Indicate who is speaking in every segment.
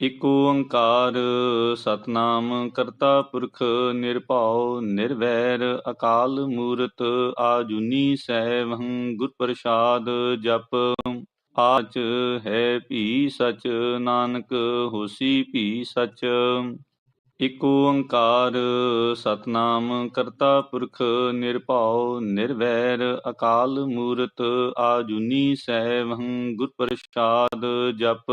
Speaker 1: ਇਕ ਓੰਕਾਰ ਸਤਨਾਮ ਕਰਤਾ ਪੁਰਖ ਨਿਰਭਉ ਨਿਰਵੈਰ ਅਕਾਲ ਮੂਰਤ ਆਜੂਨੀ ਸੈਭੰ ਗੁਰ ਪ੍ਰਸਾਦ ਜਪ ਆਚ ਹੈ ਭੀ ਸਚ ਨਾਨਕ ਹੋਸੀ ਭੀ ਸਚ ਇਕ ਓੰਕਾਰ ਸਤਨਾਮ ਕਰਤਾ ਪੁਰਖ ਨਿਰਭਉ ਨਿਰਵੈਰ ਅਕਾਲ ਮੂਰਤ ਆਜੂਨੀ ਸੈਭੰ ਗੁਰ ਪ੍ਰਸਾਦ ਜਪ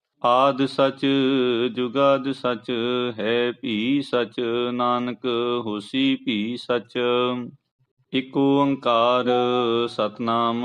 Speaker 1: ਆਦ ਸਚ ਜੁਗਾਦ ਸਚ ਹੈ ਭੀ ਸਚ ਨਾਨਕ ਹੋਸੀ ਭੀ ਸਚ। ਇਕ ਓੰਕਾਰ ਸਤਨਾਮ